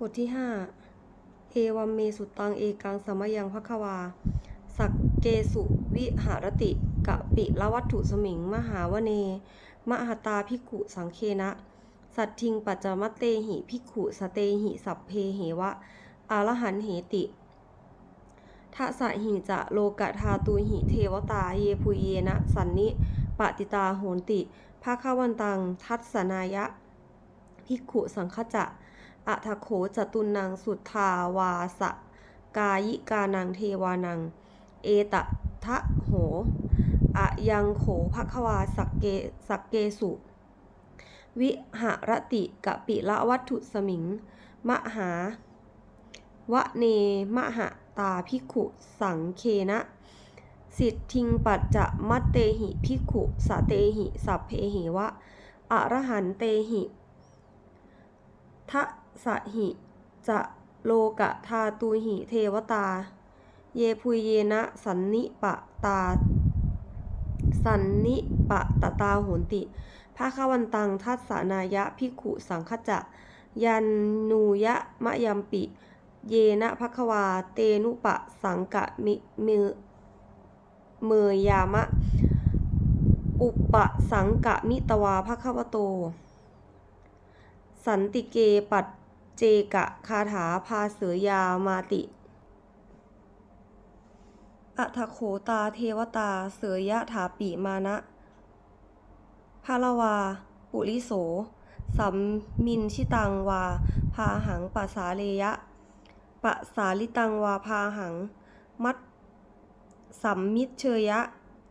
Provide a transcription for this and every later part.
บทที่ห้าเอวัมเมสุตังเอกังสมยังภควา สักเกสุวิหารติกะปิละวัตถุสมิง มหาวเน มหตาภิกุสังเคนะ สัตทิงปัจจมัตเตหิภิกุสเตหิสัพเพเหวะ อารหันเหติทะสะหิจะโลกะทาตุหิเทวตาเยพุเยนะ สันนิปติตาโหนติภาควันตัง ทัศนายะภิกุสังคจะ อัทโขจตุนังสุทธาวาสกายิกานังเทวานัง เอตะทะโหอะยังโขภควาสักเกสักเกสุ วิหรติกะปิละวัตถุสมิง มหาวะเนมหะตาภิขุสังเคนะ สิทธิงปัจจะมัตเตหิภิขุสเตหิสัพเพหิวะอะระหันเตหิทะ สะหิจะโลกะทาตุหิเทวตา เยพุยเยนะสันนิปะตา สันนิปะตะตาโหนติภาควันตังทัสสานายะภิขุสังคจะ ยันนูยะมะยัมปิ เยนะภควา เตนุปะสังกะมิมือเมยามะ อุปะสังกะมิตวาภควโต สันติเกปัจ เจกะคาถาพาเสยยามาติอัทโขตาเทวตาเสยยะถาปิมานะพาลวา ปุริโส สัมมินชิตังวา พาหังปัสาเลยะปะสาลิตังวาพาหัง มัดสัมมิเชยะ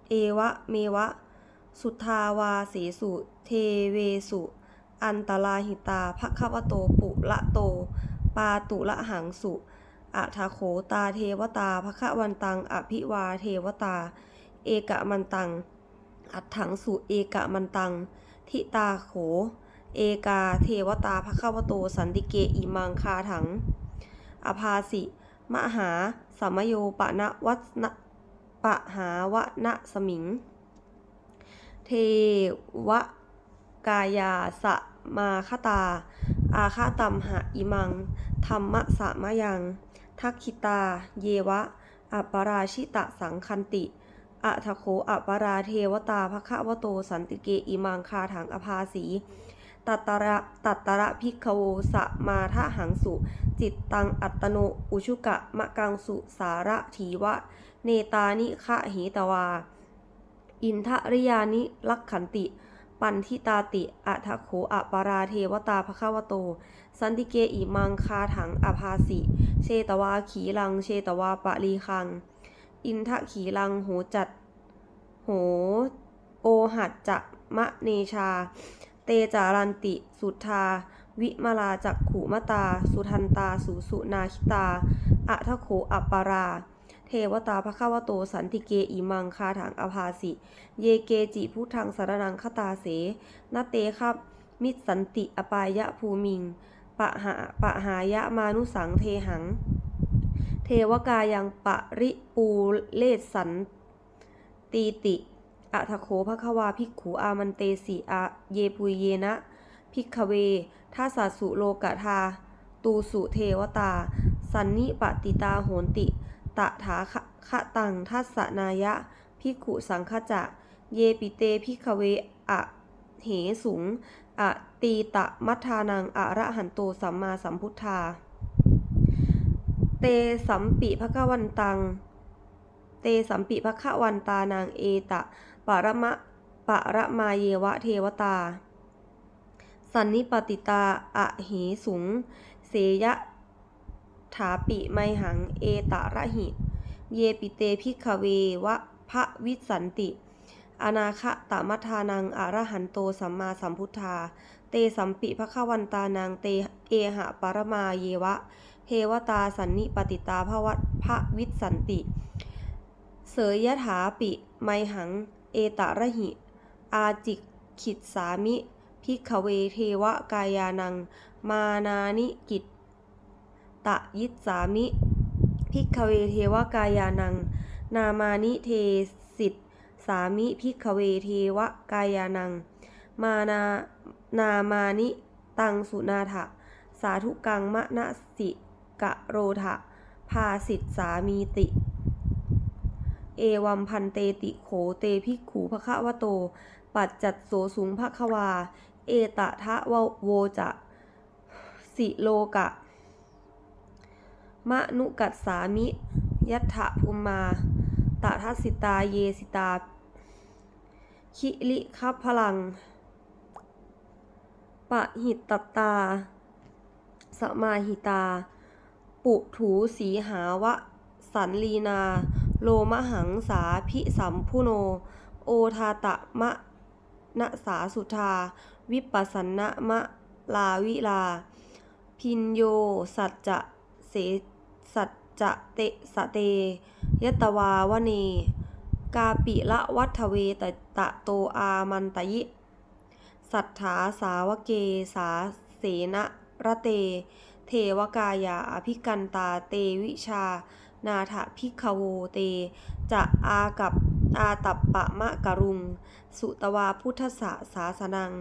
เอวะเมวะ สุทธาวาเสสุ เทเวสุ อันตราหิตาภควโตปุละโต ปาตุละหังสุอัทโขตาเทวตาภควันตัง อภิวาเทวตา เอกะมันตัง อัถังสุเอกะมันตัง ทิตาโข เอกาเทวตาภควโตสันติเกอิมังคาถัง อภาสิ มหาสมมโยปะนะวัสนะปะหาวะนะสมิง เทวกายาสะ มาคตา อาคาตัมหะอิมัง ธรรมะสะมะยัง ทักขิตา เยวะ อัปปราชิตะสังคันติอะทะโคอัปปราเทวตาภควโตสันติเกอิมังคาถังอภาสี ตัตตระตัตตระพิกขโวสะมาทะหังสุ จิตตังอัตโนอุชุกะมะกังสุสาระถีวะ เนตานิคะหิตวา อินทริยานิลักขันติ ปันทิตาติอัทโขอัปปราเทวตาภควโต สันติเกอิมังคาถังอภาสิ เชตวาขีลัง เชตวาปะลีคัง อินทะขีลังโหจัด โห โอหัดจะมะเนชา เตจารันติ สุทาวิมาลาจักขุมตา สุทันตา สุสุนาคิตาอะทโขอัปปารา เทวตาภควโตสันติเกอิมังคาถังอภาสิ เยเกจิพุทธังสารนังคตาเสนเตครับมิตสันติอปายะภูมิง ปะหาปะหายะมานุสังเทหัง เทวกายังปะริปูเลสันตีติอะทโขภควาภิกขุอามันเตสีอะเยปุยเยนะภิกขเวทัสสสุโลกทา ตูสุเทวตา สันนิปติตาโหนติ ตถาคะคะตังทัสสนายะภิกขุสังคจะ เยปิเตภิกขเวอะเหสุงอะตีตะมัทานังอะระหันโตสัมมาสัมพุทธา เตสัมปิภควันตัง เตสัมปิภควันตานางเอตะปรมะปรมาเยวะเทวตา สันนิปติตาอะเหสุง เสยะ ถาปิไมหัง เอตะระหิ เยปิเตพิกขเววะพระวิสันติ อนาคะตมัทานังอรหันโตสัมมาสัมพุทธา เตสัมปิภควันตานางเตเอหะปรมาเยวะ เทวตาสันนิปติตาภวัตพระวิสันติ เสยยถาปิไมหัง เอตะระหิ อาจิกขิดสามิพิกขเวเทวกายานัง มานานิกิต ตะยิสสามิ พิกขเวเทวกายานัง นามานิเทสิทสามิพิกขเวเทวกายานัง มานานามานิตังสุนาถะสาธุกังมะนะสิกะโรทะพาสิทธสามีติ เอวัมพันเตติโขเตภิกขูภคะวะโต ปัจจัตโสสุงภควา เอตะทะวะโวจะ สิโลกะ มะนุกัสสามิ ยัตถะภูมา ตะทัสิตาเยสิตา คิลิคัพพลัง ปะหิตตตา สมาหิตา ปุถูสีหาวะ สันลีนา โลมหังสาพิสัมพุโน โอทาตะมะนะสาสุธา วิปัสสนะมะลาวิลา พินโย สัจจะเส สัจจะเตสเต ยตวาวเน กาปิละวัฏเวตตะโตอามันตยิ สัทธาสาวเกสาเสนะระเต เทวกายาอภิกันตาเตวิชา นาถพิกโวเต จะอากับอาตัปปะมะกรุง สุตวาพุทธสะสาสนัง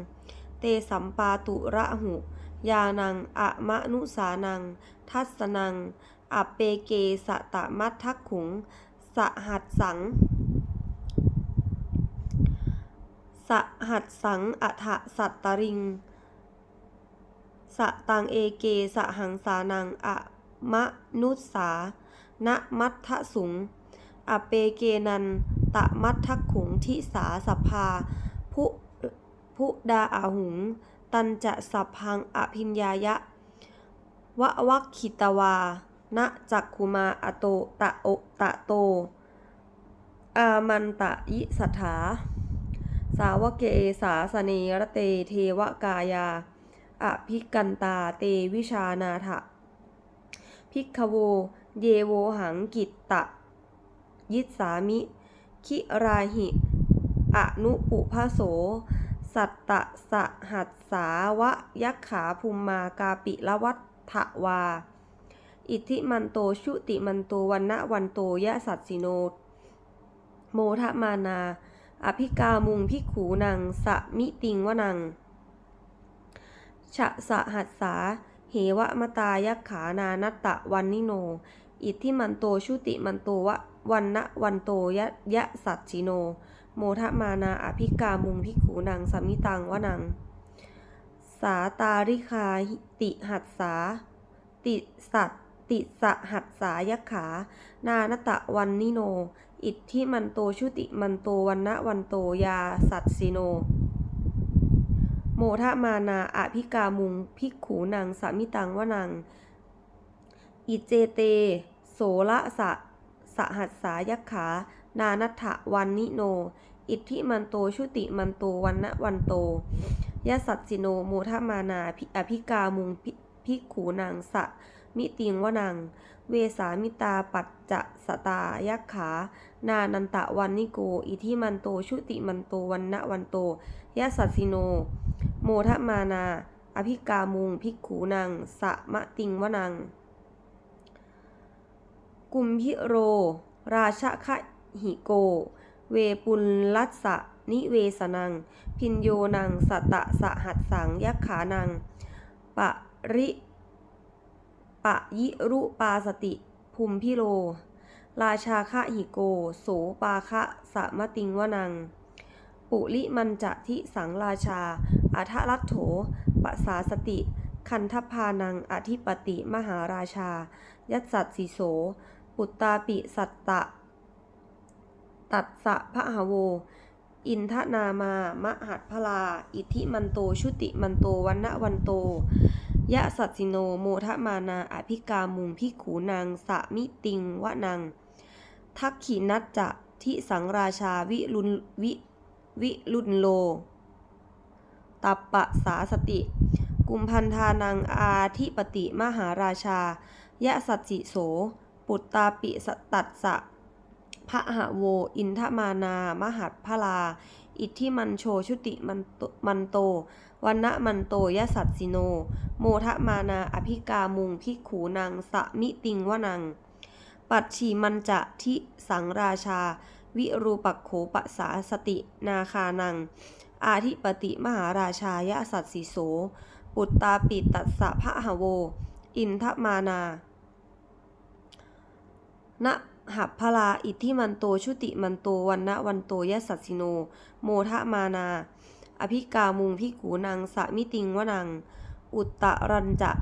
เตสัมปาตุระหุ ยานังอะมะนุสานัง ทัสสนัง อัปเปเกสะตะมัททักขุง สหัสสัง สหัสสังอัฐสัตตริง สตังเอเกสหังสานังอะมะนุสานะมัททะสุง อเปเกนันตะมัททักขุงทิสาสภาพุพุดาอาหุง ตันจะสัพพังอภิญญายะวะวัคคิตวา นะจักคุมาอโตตะโอตะโต อามันตะยิสัทธาสาวเกสาสเนระเตเทวกายา อภิกันตาเตวิชานาถะพิกขโว เยโวหังกิตตะ ยิสามิ คิราหิอนุปุพโส สัตตะสหัสสาวะยักขาภูมมากาปิละวัฏฐวา อิทธิมันโตชุติมันโตวันนะวันโตยะสัตสิโน โมทะมานา อภิกามุงพิขูนังสะมิติงวนังชะสะหัสสา เหวะมตายักขานานัตตะวันนิโน อิทธิมันโตชุติมันโตวะวันนะวันโตยะยะสัตชิโน โมทะมานาอภิกามุงพิขูนังสมิตังวนัง สาตาริคาติหัสสา ติสัต ติสหัสสายขา นานตะวันนิโน อิทธิมันโตชุติมันโตวันนะวันโตยาสัตสิโน โมทะมานาอภิกามุงพิกขูนังสามิตังวนัง อิเจเต โสละสะสหัสสายขา นานัตะวันนิโน อิทธิมันโตชุติมันโตวันนะวันโตยะสัตสิโน โมทะมานาอภิกามุงพิพิกขูนังสะ มิติงวนัง เวสามิตาปัจจะสตายักขา นานันตะวันนิโก อิทิมันโต ชุติมันโต วันนะวันโตยะสัสสิโน โมทะมานา อภิกามุงภิกขูนัง สะมะติงวนัง กุมพิโร ราชคะหิโก เวปุลลัสสะนิเวสนัง พินโยนัง สตะสหัสสังยักขานัง ปะริ ปะยิรุปาสติ ภูมิพิโรราชาคะหิโก โสปาคะสะมติงวนัง ปุลิมันจะทิสังราชาอัทรัตโถปะสาสติ คันทพานังอธิปติมหาราชา ยัสสัตสิโส ปุตตาปิสัตตะ ตัดสะพระหาโวอินทนามามหัดพลา อิทธิมันโต ชุติมันโตวันนะวันโต ยะสัตสิโนโมทมานาอภิกามุงพิกขูนางสะมิติงวะนังทักขินัจจะทิสังราชาวิรุณวิวิรุณโลตัปปะสาสติ กุมพันธานังอาทิปติมหาราชา ยะสัจจิโส ปุตตาปิสตัสสะพระหะโว อินทมานามหัดพลา อิทธิมันโชชุติมันโต วันนะมันโตยะสัตสิโน โมทะมานาอภิกามุงพิกขูนังสะมิติงวนัง ปัจฉีมันจะทิสังราชา วิรูปักโขปะสาสตินาคานัง อาทิปติมหาราชายะสัตสิโส ปุตตาปิตัสสะพะหะโว อินทมานานะหัพพลาอิทธิมันโตชุติมันโตวันนะวันโตยะสัสสิโน โมทะมานา อภิกามุงพิกูนังสะมิติงวนัง อุตตรันจะ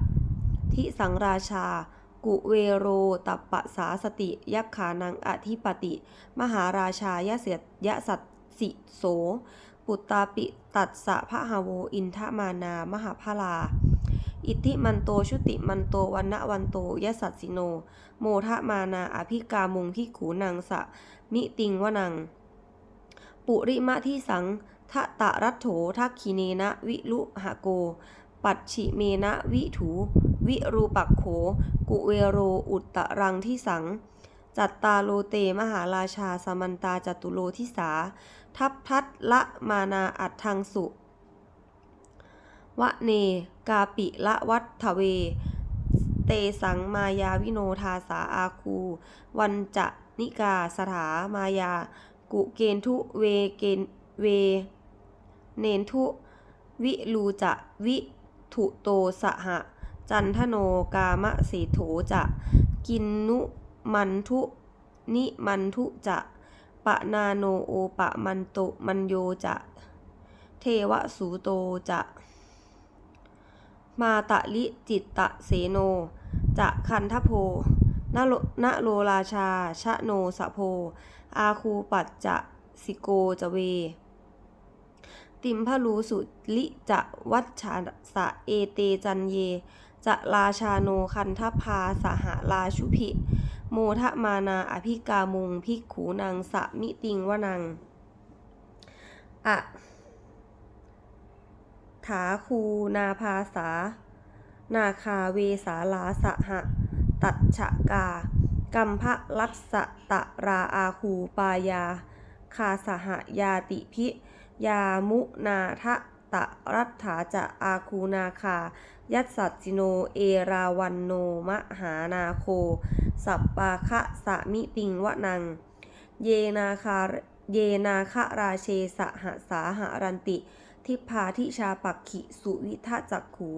ทิสังราชา กุเวโรตัปปะสาสติ ยักขานังอธิปติ มหาราชายะเสียยะสัตสิโส ปุตตาปิตัสสะพะหาโวอินทมานามหาพลา อิทธิมันโตชุติมันโตวันนะวันโตยะสัสสิโน โมทะมานาอภิกามุงพิขูนังสะมิติงวนัง ปุริมะที่สัง ทะตะรัตโถทักขิเนนะวิลุหะโก ปัจฉิเมนะวิถู วิรูปักโข กุเวโรอุตตะรังที่สัง จัตตาโลเตมหาราชาสมันตาจตุโลทิสา ทัพทัตละมานาอัตทังสุ วะเน กาปิละวัตถเว เตสังมายาวิโนทาสาอาคู วันจะนิกาสถามายา กุเกณทุเวเกณเว เนนทุวิลูจะวิถุโตสหะ จันทโนกามะสีโถจะ กินนุมันทุนิมันทุจะปะนาโนโอปะมันโตมันโยจะ เทวสูโตจะ มาตะลิจิตตะเสโน จะคันทโพนโลนโลราชา ชะโนสะโพ อาคูปัจจะสิโกจะเว ติมพะรูสุลิจะวัชชาสะเอเตจันเย จะราชาโนคันทพาสหราชุพิโมทะมานาอภิกามุงพิกขูนางสะมิติงวนังอะถาคูนาภาษา นาคาเวสาลาสหะ ตัดฉะกา กัมพะลัสตะราอาคูปายา คาสหยาติพิ ยามุนาทะตะรัตถาจะอาคูนาคา ยัสสัจจิโน เอราวันโน มหานาโค สัปปาคะสะมิติงวะนัง เยนาคาเยนาคราเชสหสาหารันติ ทิพาทิชาปักขิสุวิทะจักขู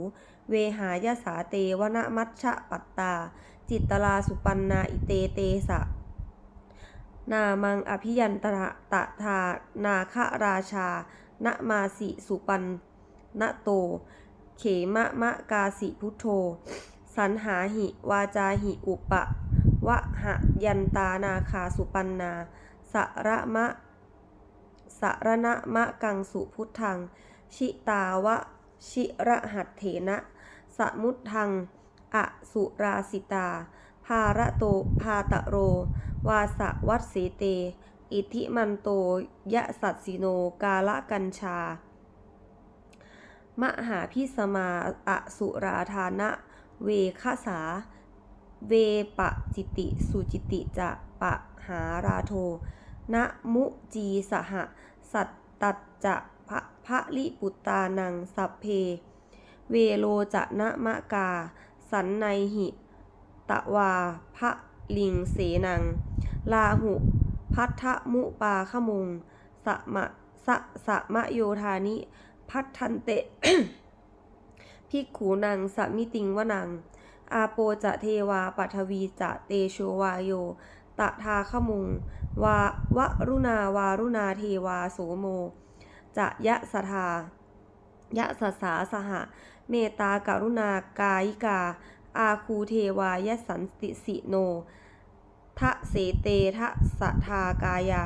เวหายสาเตวนมัชชะปัตตา จิตตลาสุปันนาอิเตเตสะ นามังอภิยันตะตะทานาคราชานะมาสิสุปันนโต เขมะมะกาสิพุทโธ สันหาหิวาจาหิอุปะวะหะยันตานาคาสุปันนา สระมะสรณะมะกังสุพุทธัง ชิตาวะชิระหัตเถนะ สมุทธัง อสุราสิตา ภาระโต ภาตะโร วาสะวัตเสเต อิทิมันโตยะสัตสิโนกาละกัญชา มหาพิสมาอสุราธานะ เวคสา เวปะจิติสุจิติจะปะหาราโท นะมุจีสหสัตตัจจะพะพะลิปุตตานังสัพเพ เวโลจะนะมะกา สันในหิตะวาพระลิงเสนัง ลาหุ พัทธมุปาขมุงสะมะสะสะมะโยธานิ พัทธันเตพิกขูนังสมิติงวนัง อาโปจะเทวาปัทวีจะเตโชวาโย ตะทาขมุง วาวะรุณาวารุณาเทวาโสโม จะยะสทายะสสาสหะ เมตากรุณากายิกา อาคูเทวายสันติสิโน ทะเสเตทะสะทากายา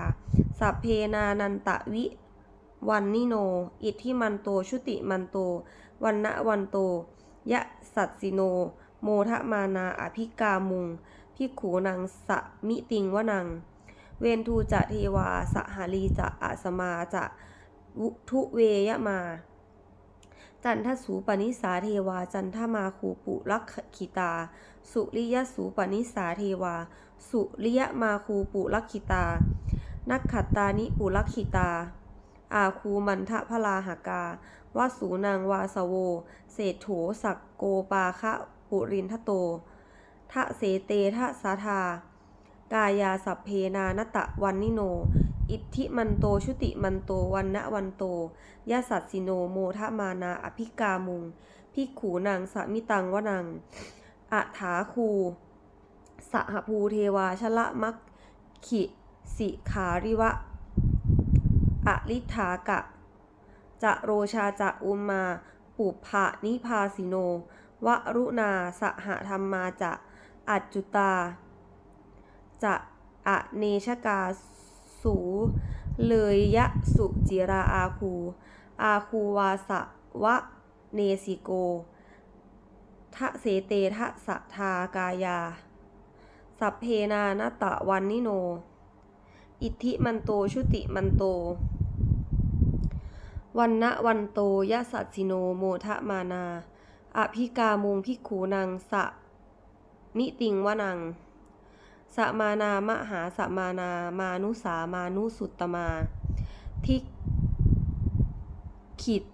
สัพเพนานันตะวิ วันนิโน อิทธิมันโต ชุติมันโต วันนะวันโต ยะสัตสิโน โมทะมานาอภิกามุง พิขูนังสะมิติงวนัง เวนทูจะเทวาสหาลีจะอาสมาจะวุทุเวยมา จันทสูปนิสาเทวา จันทมาคูปุลักขิตา สุริยสูปนิสาเทวา สุริยมาคูปุลักขิตา นักขัตตานิปุลักขิตา อาคูมันทะพลาหากาวาสูนางวาสโว เศรษโถสักโกปาคะปุรินทโต ทะเสเตทะสาธากายาสัพเพนานตะวันนิโน อิทธิมันโตชุติมันโตวันนะวันโตยะสัตสิโนโมทมานาอภิกามุงภิกขูนังสมิตังวนังอัถาคูสหภูเทวาชละมักขิสิขาริวะอลิธากะ จะโรชาจะอุมมาปุพะนิพาสิโน วรุณาสหธรรมาจะอัจจุตา จะอเนชกา สูเลยยะสุจิราอาคู อาคูวาสะวะเนสิโกทะเสเตทะสะทากายา สัพเพนานตะวันนิโน อิทธิมันโตชุติมันโต วันนะวันโตยะสัตสิโนโมทะมานา อภิกามุงพิกขูนังสะ มิติงวนัง สมานามหาสมานามานุสามานุสุตตมา ทิขิด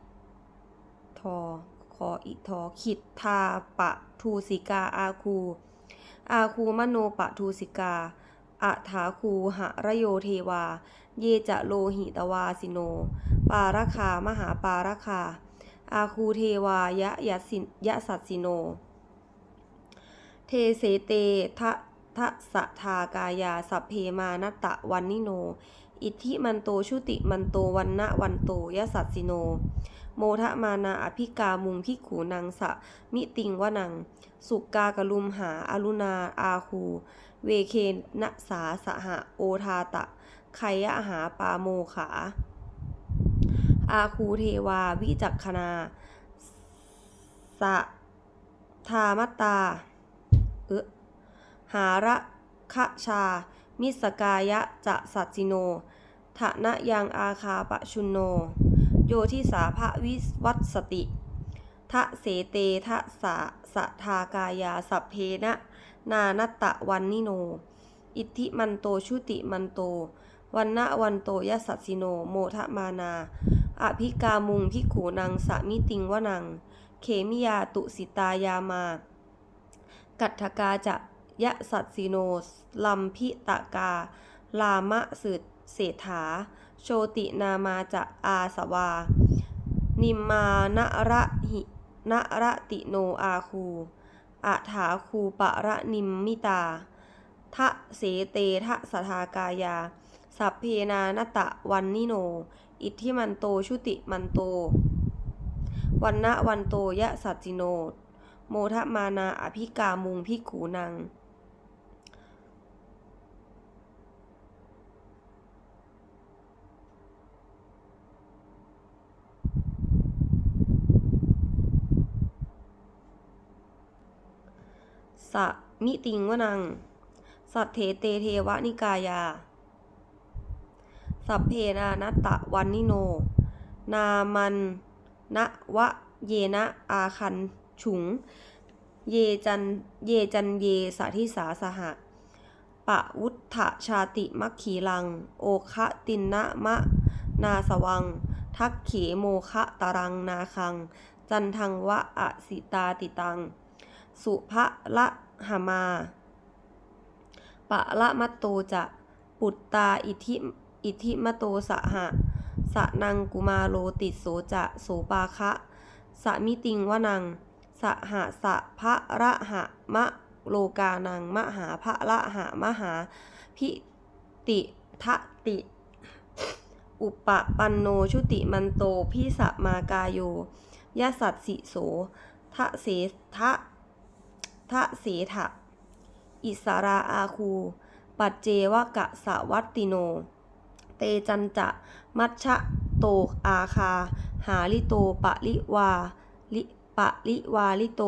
ทอคออิทอขิดทาปะทูสิกาอาคู อาคูมโนปะทูสิกาอัถาคูหะระโยเทวา เยจะโลหิตวาสิโน ปาระคามหาปาระคา อาคูเทวายะยะสินยะสัตสิโน เทเสเตทะ ทะสทากายาสัพเพมานตะวันนิโน อิทธิมันโตชุติมันโตวันนะวันโตยะสัตสิโน โมทะมานาอภิกามุงพิกขูนังสะ มิติงวนัง สุกากลุมหาอารุณาอาคู เวเคนนะสาสหะโอทาตะไคยะหาปาโมขา อาคูเทวาวิจักขณาสะทามตตา เออ หาระคะชา มิสกายะจะสัตสิโนทะนะยังอาคาปะชุนโน โยทิสาภวิวัตสติทะเสเตทะสะสะทากายาสัพเพนะ นานตะวันนิโน อิทธิมันโตชุติมันโต วันนะวันโตยสัสิโน โมทะมานา อภิกามุงพิขูนังสะมิติงวนัง เขมิยาตุสิตายามา กัตถกาจะ ยะสัตสิโนสลัมพิตะกา ลามะสืดเศรษฐา โชตินามาจะอาสวา นิมมานระหินระติโนอาคูอาถาคูปะระนิมมิตา ทะเสเตทะสทากายา สัพเพนานตะวันนิโน อิทธิมันโตชุติมันโต วันนะวันโตยะสัจจิโน โมทะมานาอภิกามุงพิกูนัง สะมิติงวนัง สัตเถเตเทวนิกายา สัพเพนานัตตะวันนิโน นามันนะวะเยนะอาคันฉุง เยจันเยจันเยสาธิสาสหะปะวุฒชาติมัคขีลัง โอคะตินนะมะ นาสวัง ทักเขโมคะตารังนาคัง จันทังวะอสิตาติตัง สุภะละหามาปะละมัตโตจะปุตตาอิทิอิทิมโตสหะสะนังกุมาโลติโสจะโสปาคะสะมิติงวนังสหะสะพระระหะมะโลกานังมหาพระละหะมหาพิติทะติ อุปปันโนชุติมันโตพิสะมากายโยยสัตสิโสทะเสทะ ทะเสถะ อิสาราอาคู ปัจเจวกะสวัตติโน เตจันจะ มัชชะโตอาคา หาลิโตปะลิวาลิปะลิวาลิโต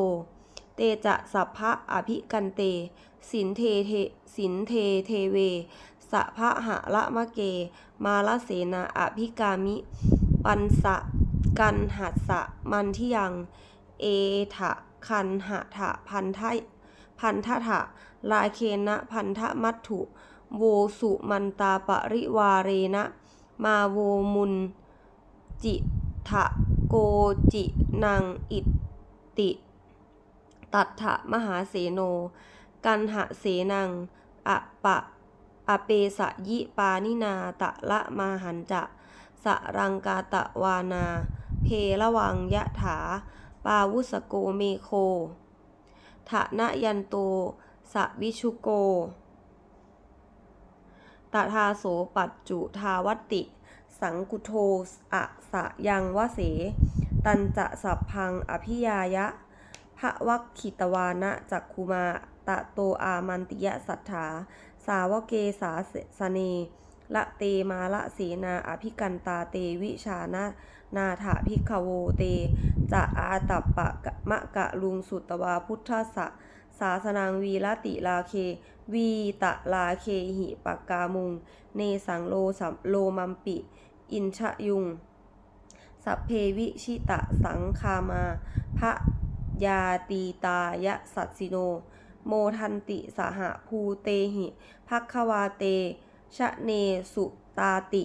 เตจะสัพพะอภิกันเต สินเทเทสินเทเทเวสะพะหะละมะเก มาลเสนาอภิกามิ ปันสะ กันหัสสะมันที่ยัง เอถะ คันหะถะพันทะพันทะถะลาเคนะพันทะมัตถุ โวสุมันตาปริวาเรนะ มาโวมุน จิทะโกจินังอิตติ ตัทะมหาเสโน กันหะเสนังอะปะอเปสะยิปานินาตะละมาหันจะสรังกาตะวานา เพละวังยะถา ปาวุสโกเมโคทะนยันโตสวิชุโกตทาโสปัจจุทาวติ สังกุโทอะสะยังวเส ตันจะสัพพังอภิยายะพระวักขิตวานะจักคุมาตะโตอามันติยะสัทธา สาวเกสาสเนละเตมาละเสนาอภิกันตาเตวิชานะ นาถาภิกขโวเต จะอาตัปปะมะกะลุงสุตวาพุทธสสะศาสนังวีละติลาเค วีตะลาเคหิปกกามุง เนสังโลสัมโลมัมปิ อินชะยุง สัพเพวิชิตะสังคามาพระยาตีตายะสัตสิโน โมทันติสหภูเตหิภักควาเต ชะเนสุตาติ